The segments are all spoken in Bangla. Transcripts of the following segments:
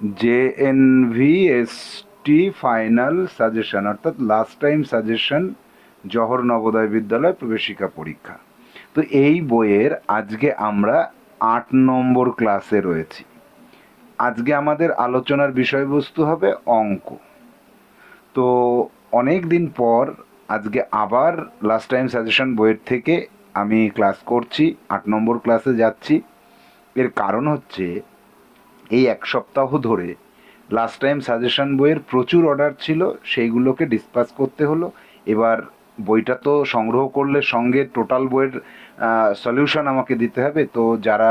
J N V S T final suggestion অর্থাৎ last time suggestion Jawahar Navodaya Vidyalaya প্রবেশিকা পরীক্ষা তো এই বইয়ের আজকে আমরা আট নম্বর ক্লাসে রয়েছি। আজকে আমাদের আলোচনার বিষয়বস্তু হবে অঙ্ক। তো অনেক দিন পর আজকে আবার লাস্ট টাইম সাজেশন বইয়ের থেকে আমি ক্লাস করছি, আট নম্বর ক্লাসে যাচ্ছি। এর কারণ হচ্ছে এই এক সপ্তাহ ধরে। লাস্ট টাইম সাজেশন বইয়ের প্রচুর অর্ডার ছিল, সেইগুলোকে ডিসপাস করতে হলো। এবার বইটা তো সংগ্রহ করলে সঙ্গে টোটাল বইয়ের সলিউশন আমাকে দিতে হবে। তো যারা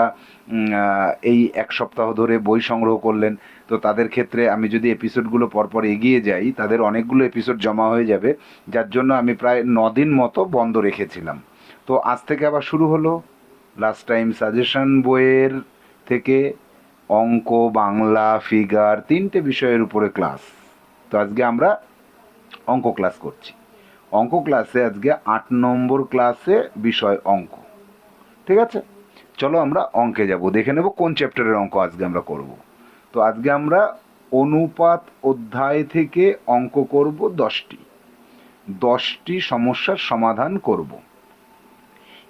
এই এক সপ্তাহ ধরে বই সংগ্রহ করলেন, তো তাদের ক্ষেত্রে আমি যদি এপিসোডগুলো পরপর এগিয়ে যাই, তাদের অনেকগুলো এপিসোড জমা হয়ে যাবে, যার জন্য আমি প্রায় দিন মতো বন্ধ রেখেছিলাম। তো আজ থেকে আবার শুরু হলো। লাস্ট টাইম সাজেশন বইয়ের থেকে অঙ্ক, বাংলা, ফিগার, তিনটে বিষয়ের উপরে ক্লাস। তো আজকে আমরা অঙ্ক ক্লাস করছি। অঙ্ক ক্লাসে আজকে আট নম্বর ক্লাসে বিষয় অঙ্ক। ঠিক আছে? চলো আমরা অঙ্কে যাব। দেখে নেব কোন চ্যাপ্টারের অঙ্ক আজকে আমরা করব। তো আজকে আমরা অনুপাত অধ্যায় থেকে অঙ্ক করব দশটি। দশটি সমস্যার সমাধান করব।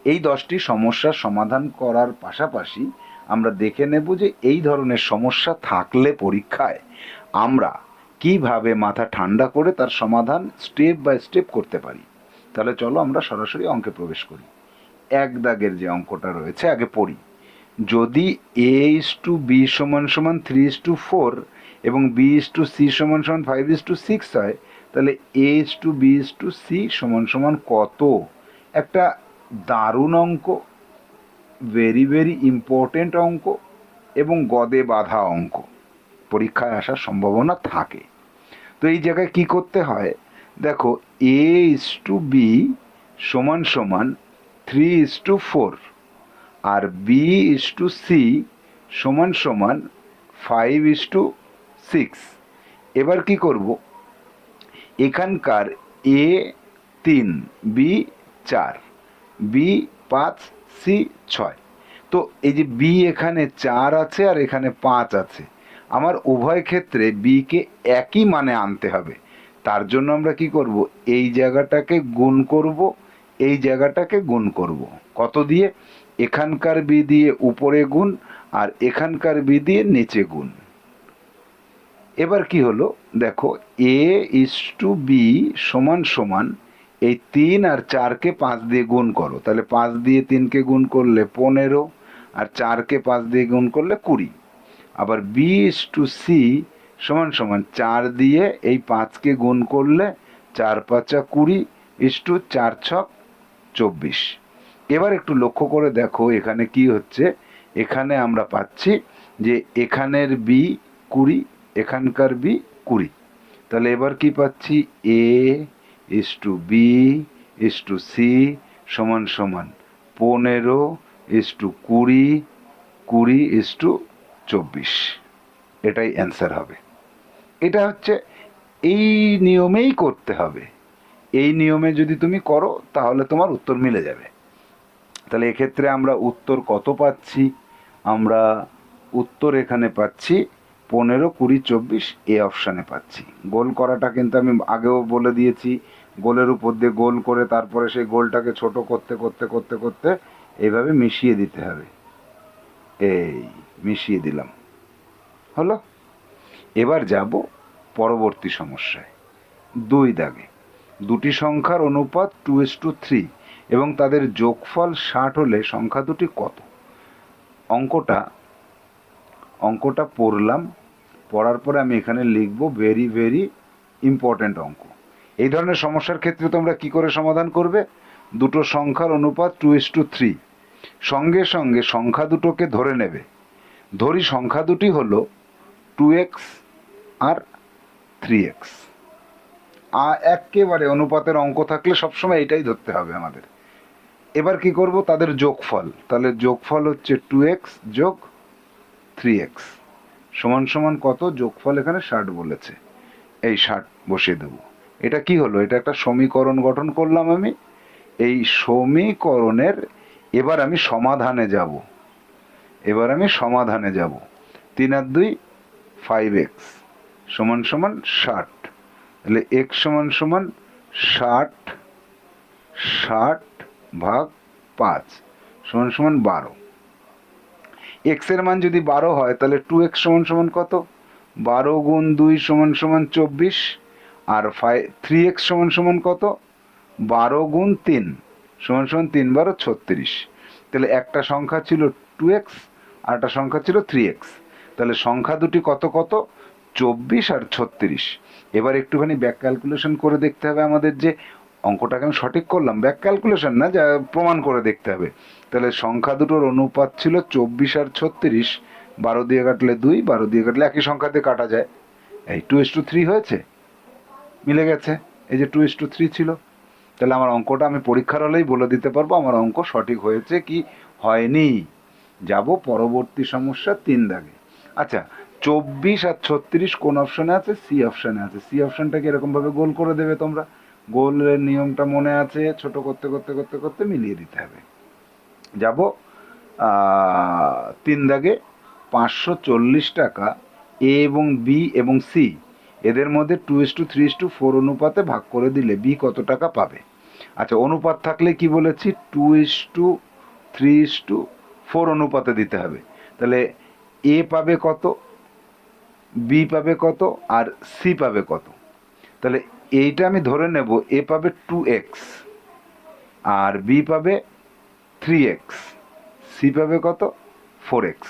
এই দশটি সমস্যার সমাধান করার পাশাপাশি আমরা দেখে নেব যে এই ধরনের সমস্যা থাকলে পরীক্ষায় আমরা কীভাবে মাথা ঠান্ডা করে তার সমাধান স্টেপ বাই স্টেপ করতে পারি। তাহলে চলো আমরা সরাসরি অঙ্কে প্রবেশ করি। এক দাগের যে অঙ্কটা রয়েছে, আগে পড়ি। যদি এ ইস টু বি সমান সমান থ্রি ইস টু ফোর এবং বি ইস টু সি সমান সমান ফাইভ ইস টু সিক্স হয়, তাহলে A is to B is to C সমান সমান কত? একটা দারুণ অঙ্ক। ভেরি ভেরি ইম্পর্টেন্ট অঙ্ক এবং গদে বাঁধা অঙ্ক। পরীক্ষায় আসার সম্ভাবনা থাকে। তো এই জায়গায় কি করতে হয়? দেখো এ ইস টু বি সমান সমান থ্রি ইস টু ফোর আর বি ইস টু সি সমান সমান ফাইভ ইস টু সিক্স এবার কি করব? এখানকার এ তিন বি চার বি পাঁচ সি ছয়। তো এই যে বি এখানে চার আছে আর এখানে পাঁচ আছে। আমার উভয় ক্ষেত্রে বিকে একই মানে আনতে হবে। তার জন্য আমরা কি করব? এই জায়গাটাকে গুণ করব, এই জায়গাটাকে গুণ করব। কত দিয়ে? এখানকার বি দিয়ে উপরে গুণ আর এখানকার বি দিয়ে নিচে গুণ। এবার কি হলো? দেখো, এ ইস টু বি সমান সমান এই তিন আর চারকে পাঁচ দিয়ে গুণ করো। তাহলে পাঁচ দিয়ে তিনকে গুণ করলে পনেরো, আর চারকে পাঁচ দিয়ে গুণ করলে কুড়ি। আবার বি ইস টু সি সমান সমান চার দিয়ে এই পাঁচকে গুণ করলে চার পাঁচা কুড়ি ইস টু চার ছক চব্বিশ। এবার একটু লক্ষ্য করে দেখো এখানে কি হচ্ছে। এখানে আমরা পাচ্ছি যে এখানের বি কুড়ি, এখানকার বি কুড়ি। তাহলে এবার কি পাচ্ছি? A is to B is to C সমান সমান। পনেরো ইস টু কুড়ি কুড়ি ইস টু চব্বিশ। এটাই অ্যান্সার হবে। এটা হচ্ছে, এই নিয়মেই করতে হবে। এই নিয়মে যদি তুমি করো, তাহলে তোমার উত্তর মিলে যাবে। তাহলে এক্ষেত্রে আমরা উত্তর কত পাচ্ছি? আমরা উত্তর এখানে পাচ্ছি, পনেরো, কুড়ি, চব্বিশ, এ অপশানে পাচ্ছি। গোল করাটা কিন্তু আমি আগেও বলে দিয়েছি। গোলের উপর দিয়ে গোল করে তারপরে সেই গোলটাকে ছোট করতে করতে করতে করতে এইভাবে মিশিয়ে দিতে হবে। এই, মিশিয়ে দিলাম। হলো? এবার যাব পরবর্তী সমস্যায়। দুই দাগে। দুটি সংখ্যার অনুপাত টু এস টু থ্রি এবং তাদের যোগফল ষাট হলে সংখ্যা দুটি কত? অঙ্কটা অঙ্কটা পড়লাম। পড়ার পরে আমি এখানে লিখব ভেরি ভেরি ইম্পর্ট্যান্ট অঙ্ক। এই ধরনের সমস্যার ক্ষেত্রে তোমরা কি করে সমাধান করবে? দুটো সংখ্যার অনুপাত টু ইস টু থ্রি সঙ্গে সঙ্গে সংখ্যা দুটোকে ধরে নেবে। ধরি সংখ্যা দুটি হল টু এক্স আর থ্রি এক্স আর একেবারে অনুপাতের অঙ্ক থাকলে সবসময় এটাই ধরতে হবে আমাদের। এবার কি করব? তাদের যোগফল। তাহলে যোগফল হচ্ছে টু এক্স যোগ থ্রি এক্স সমান সমান কত? যোগফল এখানে ষাট বলেছে। এই ষাট বসিয়ে দেবো। এটা কি হলো? এটা একটা সমীকরণ গঠন করলাম আমি। এই সমীকরণের এবার আমি সমাধানে যাব। এবার আমি সমাধানে যাব। তিন আর দুই ফাইভ এক্স সমান সমান ষাট। তাহলে এক্স সমান সমান ষাট ষাট ভাগ পাঁচ সমান সমান বারো। এক্সের মান যদি বারো হয়, তাহলে টু এক্স সমান সমান কত? বারো গুণ দুই সমান সমান চব্বিশ। আর ফাইভ থ্রি এক্স সমান সমান কত? বারো গুণ তিন, সমান সমান তিন বারো ছত্রিশ। তাহলে একটা সংখ্যা ছিল টু এক্স আর একটা সংখ্যা ছিল থ্রি এক্স তাহলে সংখ্যা দুটি কত কত? চব্বিশ আর ছত্রিশ। এবার একটুখানি ব্যাক ক্যালকুলেশন করে দেখতে হবে আমাদের যে অঙ্কটাকে আমি সঠিক করলাম। ব্যাক ক্যালকুলেশন না, যা প্রমাণ করে দেখতে হবে। তাহলে সংখ্যা দুটোর অনুপাত ছিল চব্বিশ আর ছত্রিশ। বারো দিয়ে কাটলে দুই, বারো দিয়ে কাটলে একই সংখ্যাতে কাটা যায়। এই টু এস টু থ্রি হয়েছে? মিলে গেছে। এই যে টু এস টু থ্রি ছিল, তাহলে আমার অঙ্কটা আমি পরীক্ষার হলেই বলে দিতে পারব, আমার অঙ্ক সঠিক হয়েছে কি হয়নি। যাব পরবর্তী সমস্যা তিন দাগে। আচ্ছা চব্বিশ আর ছত্রিশ কোন অপশানে আছে? সি অপশানে আছে। সি অপশনটাকে এরকমভাবে গোল করে দেবে তোমরা। গোলের নিয়মটা মনে আছে, ছোট করতে করতে করতে করতে মিলিয়ে দিতে হবে। যাব তিন দাগে পাঁচশো চল্লিশ টাকা এ এবং বি এবং সি। এদের মধ্যে two is to three is to four অনুপাতে ভাগ করে দিলে বি কত টাকা পাবে? আচ্ছা অনুপাত থাকলে কি বলেছি? Two is to three is to four অনুপাতে দিতে হবে। তাহলে এ পাবে কত? বি পাবে কত? আর সি পাবে কত? তাহলে এইটা আমি ধরে নেব এ পাবে টু এক্স আর বি পাবে থ্রি এক্স সি পাবে কত? ফোর এক্স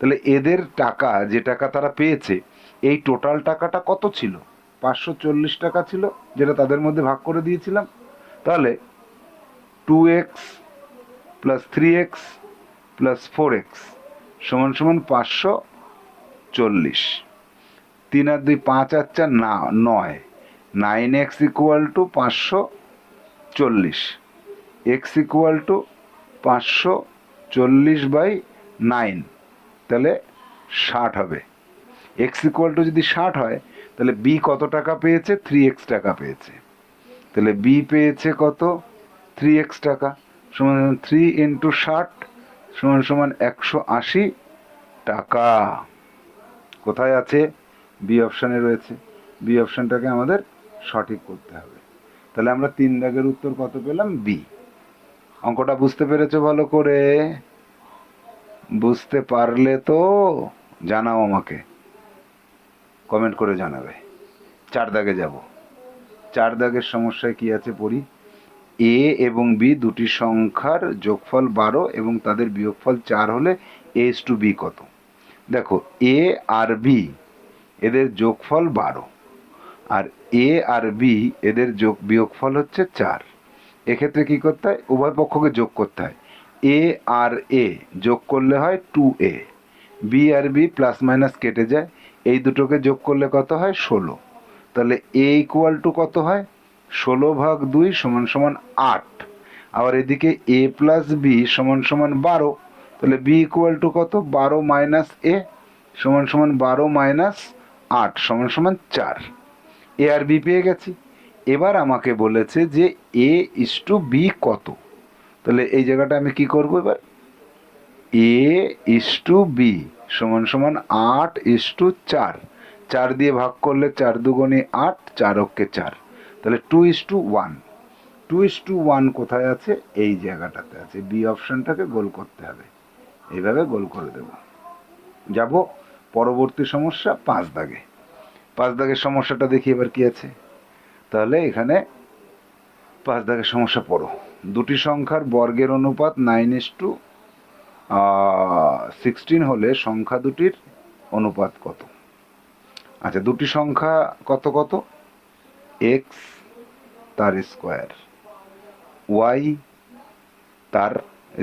তাহলে এদের টাকা, যে টাকা তারা পেয়েছে এই টোটাল টাকাটা কত ছিল? পাঁচশো চল্লিশ টাকা ছিল, যেটা তাদের মধ্যে ভাগ করে দিয়েছিলাম। তাহলে two X plus three X plus four X সমান সমান পাঁচশো চল্লিশ। তিন আর দুই পাঁচ আর চার না, নয়। নাইন এক্স ইকুয়াল টু পাঁচশো চল্লিশ। এক্স ইকুয়াল টু পাঁচশো চল্লিশ বাই নাইন তাহলে ষাট হবে। এক্স ইকুয়াল টু যদি ষাট হয়, তাহলে বি কত টাকা পেয়েছে? থ্রি এক্স টাকা পেয়েছে। তাহলে বি পেয়েছে কত? থ্রি এক্স টাকা। সমান থ্রি ইন্টু ষাট সমান সমান একশো আশি টাকা। কোথায় আছে? বি অপশানে রয়েছে। বি অপশানটাকে আমাদের সঠিক করতে হবে। তাহলে আমরা তিন দাগের উত্তর কত পেলাম? বি অঙ্কটা বুঝতে পেরেছ ভালো করে? বুঝতে পারলে তো জানাও আমাকে। কমেন্ট করে জানাবে। চার দাগে যাব। চার দাগের সমস্যায় কি আছে পড়ি? এ এবং বি দুটি সংখ্যার যোগফল বারো এবং তাদের বিয়োগফল চার হলে এস টু বি কত? দেখো, এ আর বি এদের যোগফল বারো আর এ আর বি এদের যোগ, বিয়োগফল হচ্ছে চার। এক্ষেত্রে কি করতে হয়? উভয় পক্ষকে যোগ করতে হয়। এ আর এ যোগ করলে হয় টু এ। বি আর বি প্লাস মাইনাস কেটে যায়। এই দুটোকে যোগ করলে কত হয়? ষোলো। তাহলে এ ইকুয়াল টু কত হয়? ষোলো ভাগ দুই সমান সমান আট। আবার এদিকে এ প্লাস বি সমান সমান বারো। তাহলে বি ইকুয়াল টু কত? বারো মাইনাস এ সমান সমান বারো মাইনাস আট সমান সমান চার। এ আর বি পেয়ে গেছি। এবার আমাকে বলেছে যে এ ইস টু বি কত? তাহলে এই জায়গাটা আমি কি করব এবার? এ ইস টু বি সমান সমান আট ইস টু চার। চার দিয়ে ভাগ করলে চার দুগুণে আট, চার অক্ষে চার। তাহলে two is to one two is to one কোথায় আছে? এই জায়গাটাতে আছে। বি অপশানটাকে গোল করতে হবে। এইভাবে গোল করে দেব। যাব পরবর্তী সমস্যা পাঁচ দাগে। পাঁচ দাগের সমস্যাটা দেখি এবার কি আছে। তাহলে এখানে পাঁচ দাগের সমস্যা পড়ো। দুটি সংখ্যার বর্গের অনুপাত নাইন ইস টু সিক্সটিন হলে সংখ্যা দুটির অনুপাত কত? আচ্ছা দুটি সংখ্যা কত কত? এক্স তার স্কোয়ার ওয়াই তার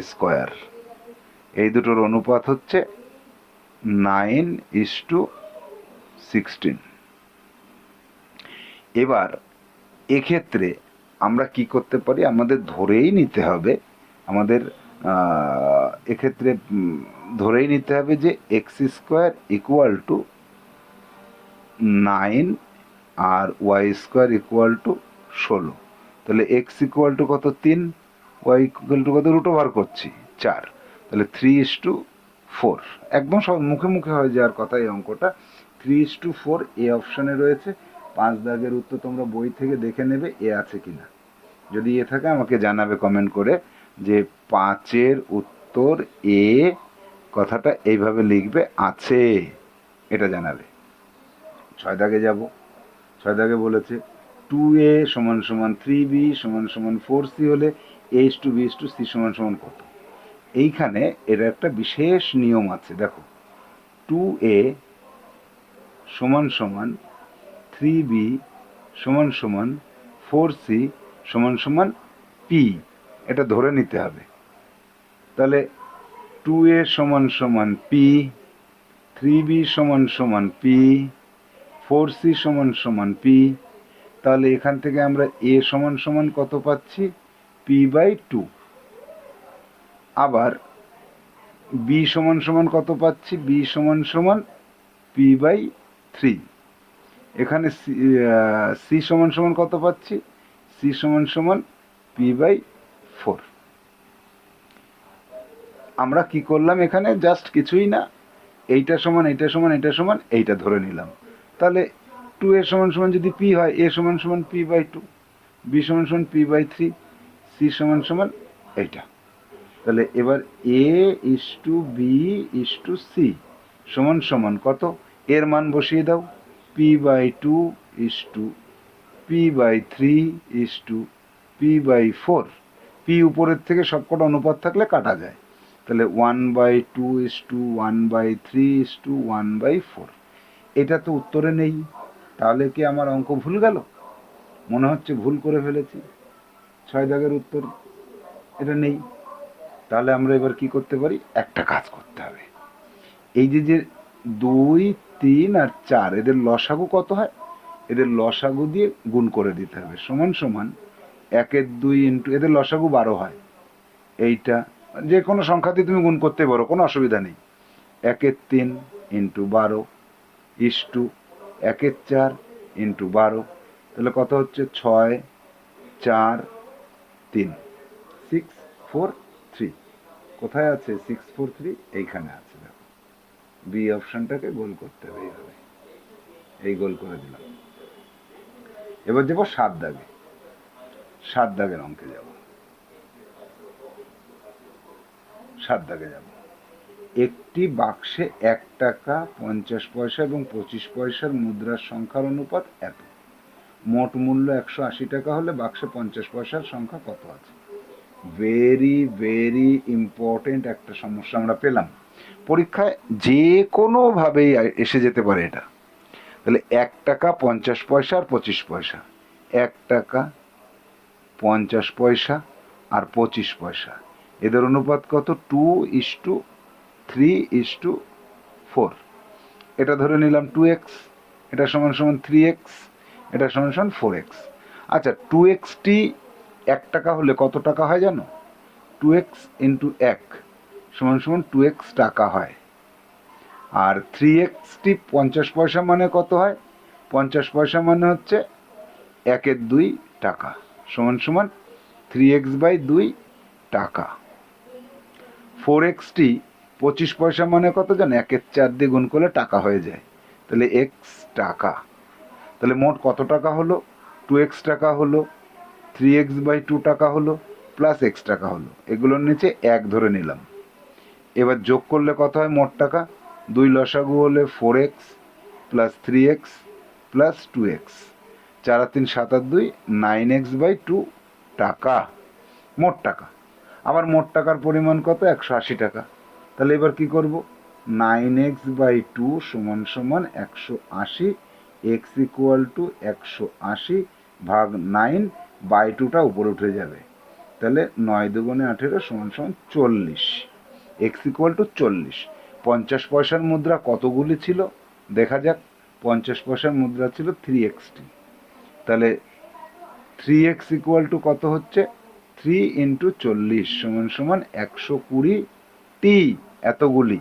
স্কোয়ার এই দুটোর অনুপাত হচ্ছে নাইন ইস টু সিক্সটিন এবার, এক্ষেত্রে আমরা কি করতে পারি? আমাদের ধরেই নিতে হবে আমাদের এক্ষেত্রে ধরেই নিতে হবে যে X square equal to nine R Y square equal to ষোলো। তাহলে এক্স ইকুয়াল টু কত তিন? ওয়াই ইকুয়াল টু কত? রুট ওভার করছি, চার। তাহলে থ্রি ইস টু ফোর একদম সব মুখে মুখে হয়ে যাওয়ার কথা এই অঙ্কটা। Three is to four A অপশানে রয়েছে। পাঁচ দাগের উত্তর তোমরা বই থেকে দেখে নেবে, এ আছে কিনা। যদি এ থাকে, আমাকে জানাবে কমেন্ট করে। যে পাঁচের উত্তর এ কথাটা এইভাবে লিখবে, আছে, এটা জানাবে। ছয় দাগে যাব। ছয় দাগে বলেছে টু এ সমান সমান থ্রি বি সমান সমান ফোর সি হলে H to B to C সমান সমান কত? এইখানে এর একটা বিশেষ নিয়ম আছে, দেখো। টু এ সমান সমান থ্রি বি সমান সমান ফোর সি সমান সমান পি এটা ধরে নিতে হবে। তাহলে টু এ সমান সমান পি থ্রি বি সমান সমান পি ফোর সি সমান সমান পি তাহলে এখান থেকে আমরা এ সমান সমান কত পাচ্ছি? পি বাই টু আবার বি সমান সমান কত পাচ্ছি? বি সমান সমান পি বাই থ্রি এখানে সি সমান সমান কত পাচ্ছি? সি সমান সমান পি বাই ফোর। আমরা কি করলাম এখানে? জাস্ট কিছুই না। এইটা সমান এইটা সমান এইটা সমান, এইটা ধরে নিলাম। তাহলে টু এর সমান সমান যদি পি হয়, এ সমান সমান পি বাই টু, বি সমান সমান পি বাই থ্রি, সি সমান সমান এইটা। তাহলে এবার A is to B is to C সমান সমান কত? এর মান বসিয়ে দাও। P by two is to, P by three is to, P by four. P উপরের থেকে সবকটা অনুপাত থাকলে কাটা যায়। তাহলে one by two is to one by three is to one by four এটা তো উত্তরে নেই। তাহলে কি আমার অঙ্ক ভুল গেল? মনে হচ্ছে ভুল করে ফেলেছি। ছয় দাগের উত্তর এটা নেই। তাহলে আমরা এবার কি করতে পারি? একটা কাজ করতে হবে। এই যে যে দুই, তিন আর চার, এদের লসাগু কত হয়? এদের লসাগু দিয়ে গুণ করে দিতে হবে। সমান সমান একের দুই ইন্টু এদের লসাগু বারো হয়। এইটা, যে কোনো সংখ্যা দিয়ে তুমি গুণ করতে পারো, কোনো অসুবিধা নেই। একের তিন ইন্টু বারো ইস টু একের চার ইন্টু বারো, তাহলে কত হচ্ছে? ছয়, চার, তিন। সিক্স ফোর থ্রি কোথায় আছে? সিক্স ফোর থ্রি এইখানে আছে, দেখো। বি অপশানটাকে গোল করতে হবে এইভাবে। এই গোল করে দিলাম। এবার যাব সাত দাগে। সাত দাগের অঙ্কে যাব। সাত দাগে যাব। একটি বাক্সে এক টাকা, পঞ্চাশ পয়সা এবং পঁচিশ পয়সার মুদ্রার সংখ্যার অনুপাত এত। মোট মূল্য একশো আশি টাকা হলে বাক্সে পঞ্চাশ পয়সার সংখ্যা কত আছে? ভেরি ভেরি ইম্পর্টেন্ট একটা সমস্যা আমরা পেলাম। পরীক্ষায় যে কোনোভাবেই এসে যেতে পারে এটা। তাহলে এক টাকা, পঞ্চাশ পয়সা আর পঁচিশ পয়সা। এক টাকা পঞ্চাশ পয়সা আর পঁচিশ পয়সা। এদের অনুপাত কত? Two is to three is to four এটা ধরে নিলাম টু এক্স এটা সমান সমান থ্রি এক্স এটা সমান সমান ফোর এক্স আচ্ছা টু এক্সটি এক টাকা হলে কত টাকা হয় জানো? টু এক্স ইন্টু এক সমান সমান টু এক্স টাকা হয়। আর থ্রি এক্সটি পঞ্চাশ পয়সা মানে কত হয়? পঞ্চাশ পয়সা মানে হচ্ছে একের দুই টাকা। সমান সমান থ্রি এক্স বাই দুই টাকা। ফোর এক্সটি পঁচিশ পয়সা মানে কত জানো একের চার দিয়ে গুণ করলে টাকা হয়ে যায়। তাহলে এক্স টাকা। তাহলে মোট কত টাকা হলো? টু এক্স টাকা হলো থ্রি এক্স বাই টু টাকা হলো প্লাস এক্স টাকা হলো। এগুলোর নিচে এক ধরে নিলাম। এবার যোগ করলে কত হয় মোট টাকা? দুই লসাগু হলে four X plus three X plus two X চার আর তিন সাত আর দুই, নাইন এক্স বাই টু টাকা। মোট টাকা। আবার মোট টাকার পরিমাণ কত? একশো আশি টাকা। তাহলে এবার কি করব? নাইন এক্স বাই টু সমান সমান একশো আশি, এক্স ইকুয়াল টু একশো আশি ভাগ নাইন বাই টুটা উপরে উঠে যাবে। তাহলে নয় দুগুণে আঠেরো সমান সমান চল্লিশ। এক্স ইকুয়াল টু চল্লিশ। পঞ্চাশ পয়সার মুদ্রা কতগুলি ছিল? দেখা যাক। পঞ্চাশ পয়সার মুদ্রা ছিল থ্রি এক্সটি তাহলে থ্রি এক্স ইকুয়াল টু কত হচ্ছে? থ্রি ইন্টু চল্লিশ সমান সমান একশো কুড়ি টি এতগুলি।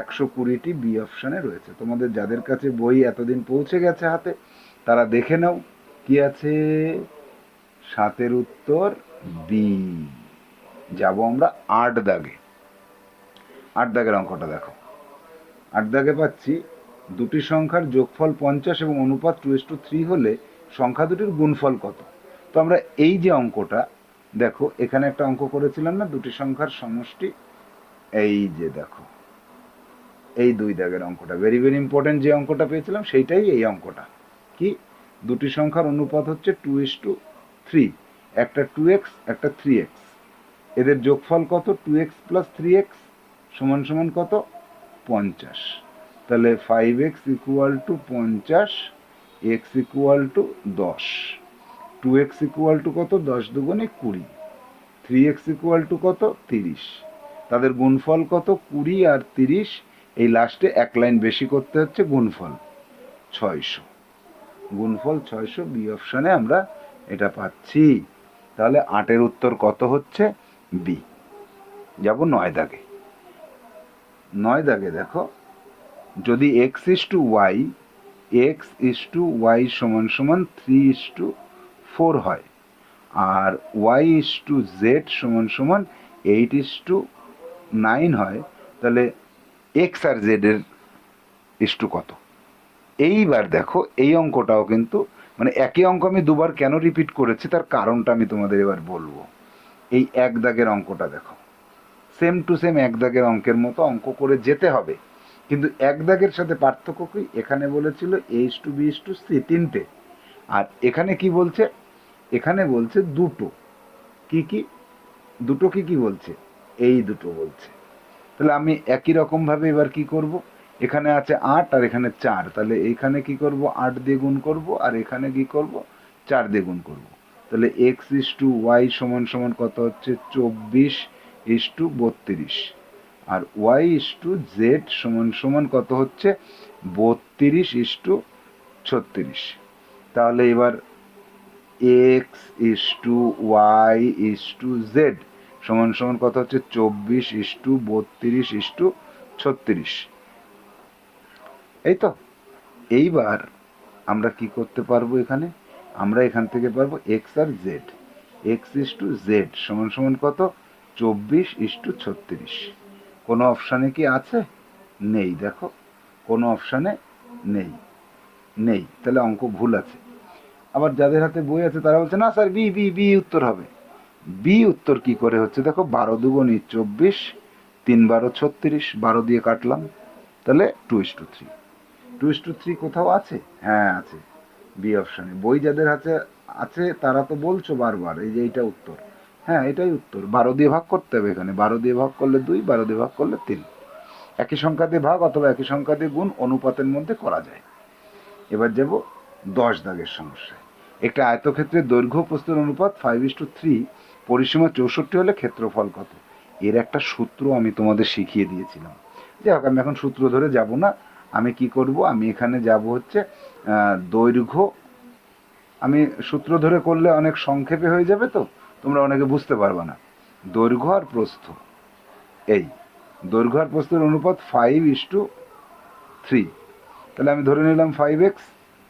একশো কুড়িটি বি অপশানে রয়েছে। তোমাদের যাদের কাছে বই এতদিন পৌঁছে গেছে হাতে, তারা দেখে নাও কি আছে। সাতের উত্তর বি যাব আমরা আট দাগে। আট দাগের অঙ্কটা দেখো। আট দাগে পাচ্ছি দুটি সংখ্যার যোগফল পঞ্চাশ এবং অনুপাত টু এস টু থ্রি হলে সংখ্যা দুটির গুণফল কত? তো আমরা এই যে অঙ্কটা, দেখো, এখানে একটা অঙ্ক করেছিলাম না, দুটি সংখ্যার সমষ্টি, এই যে দেখো, এই দুই দাগের অঙ্কটা। ভেরি ভেরি ইম্পর্টেন্ট যে অঙ্কটা পেয়েছিলাম, সেইটাই এই অঙ্কটা। কি? দুটি সংখ্যার অনুপাত হচ্ছে টু ইস টু থ্রি একটা টু এক্স একটা থ্রি এক্স এদের যোগফল কত? Two X plus three X সমান সমান কত? পঞ্চাশ। তাহলে ফাইভ এক্স ইকুয়াল টু পঞ্চাশ এক্স ইকুয়াল টু দশ। টু এক্স ইকুয়াল টু কত? দশ দুগুণে কুড়ি। থ্রি এক্স ইকুয়াল টু কত? তিরিশ। তাদের গুণফল কত? কুড়ি আর তিরিশ, এই লাস্টে এক লাইন বেশি করতে হচ্ছে গুণফল। ছয়শো। গুণফল ছয়শো, বি অপশানে আমরা এটা পাচ্ছি। তাহলে আটের উত্তর কত হচ্ছে? বি। যাব নয় দাগে। নয় দাগে দেখো, যদি X is to Y X is to Y সমান সমান থ্রি ইস টু ফোর হয়। আর ওয়াই ইস টু জেড সমান সমান এইট ইস টু নাইন হয়। তাহলে এক্স আর জেডের ইস টু কত? এইবার দেখো, এই অঙ্কটাও কিন্তু মানে একই অঙ্ক আমি দুবার কেন রিপিট করেছি, তার কারণটা আমি তোমাদের এবার বলব। এই এক দাগের অঙ্কটা দেখো। সেম টু সেম এক দাগের অঙ্কের মতো অঙ্ক করে যেতে হবে। কিন্তু এক দাগের সাথে পার্থক্য কি এখানে বলেছিল H to B to C তিনটে। আর এখানে কি বলছে? এখানে বলছে দুটো। কি কি? দুটো কি কি বলছে? এই দুটো বলছে। তাহলে আমি একই রকমভাবে এবার কি করব? এখানে আছে আট আর এখানে চার। তাহলে এখানে কি করব? আট দিয়ে গুণ করব। আর এখানে কি করব? চার দিয়ে গুণ করব। তাহলে এক্স ইস টু ওয়াই সমান সমান কত হচ্ছে? চব্বিশ ইস টু বত্রিশ। আর ওয়াই ইস টু জেড সমান সমান কত হচ্ছে? বত্রিশ ইস টু ছত্রিশ। তাহলে এবার X is to Y is to Z সমান সমান কত হচ্ছে? চব্বিশ ইস টু বত্রিশ ইস টু ছত্রিশ। এই তো? এইবার আমরা কি করতে পারব এখানে? আমরা এখান থেকে পারব X R Z X is to Z সমান সমান কত? চব্বিশ ইস টু ছত্রিশ। কোনো অপশানে কি আছে? নেই, দেখো। কোনো অপশানে নেই। নেই, তাহলে অঙ্ক ভুল আছে। আবার যাদের হাতে বই আছে, তারা বলছে, না স্যার, বি বি বি উত্তর হবে। বি উত্তর কি করে হচ্ছে? দেখো, বারো দুগুণি চব্বিশ, তিন বারো ছত্রিশ, বারো দিয়ে কাটলাম। তাহলে two is to three two is to three কোথাও আছে? হ্যাঁ আছে। বি অপশানে। বই যাদের হাতে আছে, তারা তো বলছো বারবার, এই যে এইটা উত্তর। হ্যাঁ এটাই উত্তর। বারো দিয়ে ভাগ করতে হবে এখানে। বারো দিয়ে ভাগ করলে দুই, বারো দিয়ে ভাগ করলে তিন। একই সংখ্যা দিয়ে ভাগ অথবা একই সংখ্যা দিয়ে গুণ অনুপাতের মধ্যে করা যায়। এবার যাব দশ দাগের সমস্যায়। একটা আয়তক্ষেত্রের দৈর্ঘ্য প্রস্তুত অনুপাত ফাইভ ইস টু থ্রি পরিসীমা চৌষট্টি হলে ক্ষেত্রফল কত? এর একটা সূত্র আমি তোমাদের শিখিয়ে দিয়েছিলাম। যাই হোক, আমি এখন সূত্র ধরে যাব না। আমি কি করব? আমি এখানে যাব হচ্ছে দৈর্ঘ্য। আমি সূত্র ধরে করলে অনেক সংক্ষেপে হয়ে যাবে তো? তোমরা অনেকে বুঝতে পারবে না। দৈর্ঘ্য আর প্রস্থ। এই দৈর্ঘ্য আর প্রস্থের অনুপাত ফাইভ ইস টু থ্রি তাহলে আমি ধরে নিলাম ফাইভ এক্স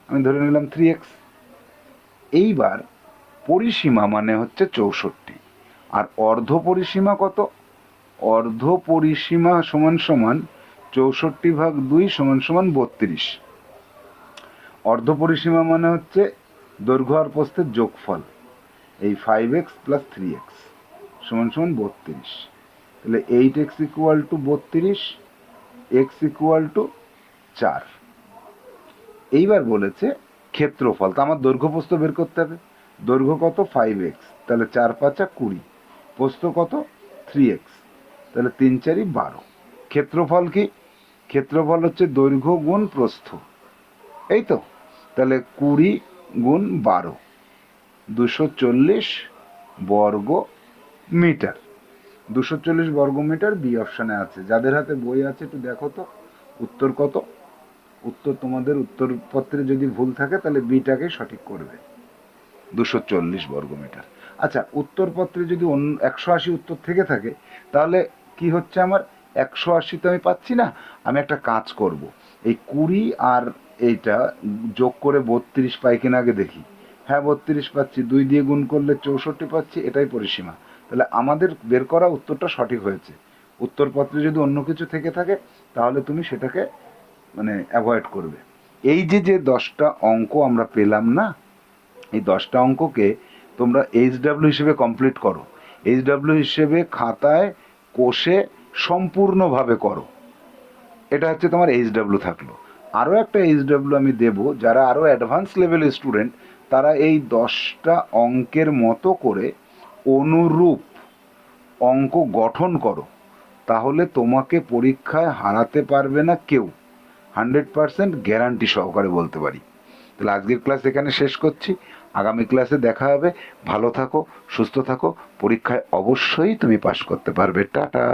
আমি ধরে নিলাম থ্রি এক্স এইবার পরিসীমা মানে হচ্ছে চৌষট্টি। আর অর্ধ পরিসীমা কত? অর্ধ পরিসীমা সমান সমান চৌষট্টি ভাগ দুই সমান সমান বত্রিশ। অর্ধ পরিসীমা মানে হচ্ছে দৈর্ঘ্য আর প্রস্থের যোগফল। এই five X plus three X সমান সমান বত্রিশ। তাহলে এইট এক্স ইকুয়াল টু বত্রিশ এক্স ইকুয়াল টু চার। এইবার বলেছে ক্ষেত্রফল, তো আমার দৈর্ঘ্য প্রস্থ বের করতে হবে। দৈর্ঘ্য কত? ফাইভ এক্স তাহলে চার পাঁচা কুড়ি। প্রস্থ কত? থ্রি এক্স তাহলে তিন চারি বারো। ক্ষেত্রফল কি? ক্ষেত্রফল হচ্ছে দৈর্ঘ্য গুণ প্রস্থ। এই তো, তাহলে কুড়ি গুণ বারো। দুশো চল্লিশ বর্গ মিটার। দুশো চল্লিশ বর্গ মিটার বি অপশানে আছে। যাদের হাতে বই আছে একটু দেখো তো, উত্তর কত? উত্তর তোমাদের উত্তরপত্রে যদি ভুল থাকে তাহলে বিটাকে সঠিক করবে। দুশো চল্লিশ বর্গ মিটার। আচ্ছা উত্তরপত্রে যদি অন্য একশো আশি উত্তর থেকে থাকে, তাহলে কি হচ্ছে আমার? একশো আশি তো আমি পাচ্ছি না, আমি একটা কাজ করব। এই কুড়ি আর এইটা যোগ করে বত্রিশ পাই কিনা আগে দেখি। হ্যাঁ বত্রিশ পাচ্ছি, দুই দিয়ে গুণ করলে চৌষট্টি পাচ্ছি, এটাই পরিসীমা। তাহলে আমাদের বের করা উত্তরটা সঠিক হয়েছে। উত্তরপত্রে যদি অন্য কিছু থেকে থাকে, তাহলে তুমি সেটাকে মানে অ্যাভয়েড করবে। এই যে যে দশটা অঙ্ক আমরা পেলাম না, এই দশটা অঙ্ককে তোমরা এইচ ডাব্লিউ হিসেবে কমপ্লিট করো। এইচ ডাব্লিউ হিসেবে খাতায় কোষে সম্পূর্ণভাবে করো। এটা হচ্ছে তোমার এইচ ডাব্লিউ থাকল। আরও একটা এইচ ডাব্লিউ আমি দেবো, যারা আরও অ্যাডভান্স লেভেলের স্টুডেন্ট তারা এই দশটা অঙ্কের মতো করে অনুরূপ অঙ্ক গঠন করো। তাহলে তোমাকে পরীক্ষায় হারাতে পারবে না কেউ। হান্ড্রেড পারসেন্ট গ্যারান্টি সহকারে বলতে পারি। তাহলে আজকের ক্লাস এখানে শেষ করছি। আগামী ক্লাসে দেখা হবে। ভালো থাকো, সুস্থ থাকো। পরীক্ষায় অবশ্যই তুমি পাশ করতে পারবে। টাটা!